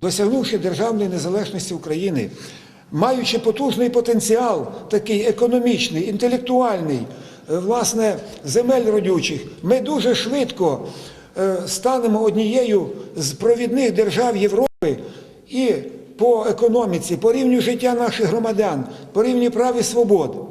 Досягнувши державної незалежності України, маючи потужний потенціал, такий економічний, інтелектуальний, е, власне, земель родючих, ми дуже швидко е, станемо однією з провідних держав Європи і по економіці, по рівню життя наших громадян, по рівню прав і свобод.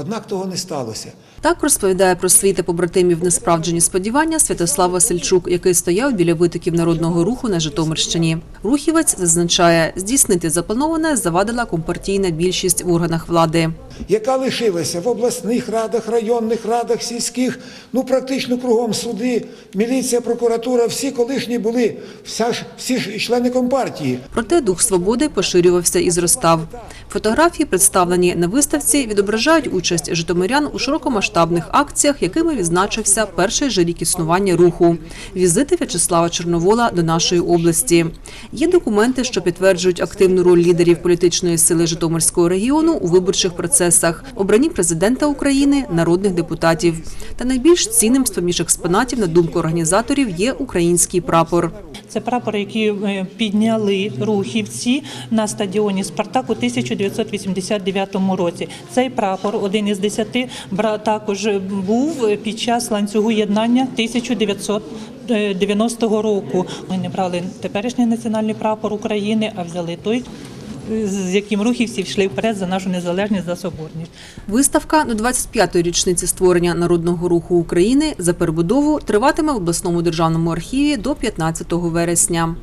Однак того не сталося. Так розповідає про свої та побратимів несправджені сподівання Святослав Васильчук, який стояв біля витоків народного руху на Житомирщині. Рухівець зазначає, здійснити заплановане завадила компартійна більшість в органах влади. яка лишилася в обласних радах, районних радах, сільських, ну практично кругом суди, міліція, прокуратура, всі колишні були, вся ж, всі ж члени компартії. Проте дух свободи поширювався і зростав. Фотографії, представлені на виставці, відображають участь житомирян у широкомасштабних акціях, якими відзначився перший же рік існування руху. Візити В'ячеслава Чорновола до нашої області. Є документи, що підтверджують активну роль лідерів політичної сили Житомирського регіону у виборчих процесах, обранні президента України, народних депутатів. Та найбільш цінним з поміж експонатів, на думку організаторів, є український прапор. Це прапор, який е, підняли рухівці на стадіоні Спартак у 1989 році. Цей прапор, один із десяти, також був під час ланцюгу єднання 1990 року. Ми не брали теперішній національний прапор України, а взяли той, з яким рухівці йшли вперед за нашу незалежність за соборність. Виставка до 25-ї річниці створення народного руху України за перебудову триватиме в обласному державному архіві до 15 вересня.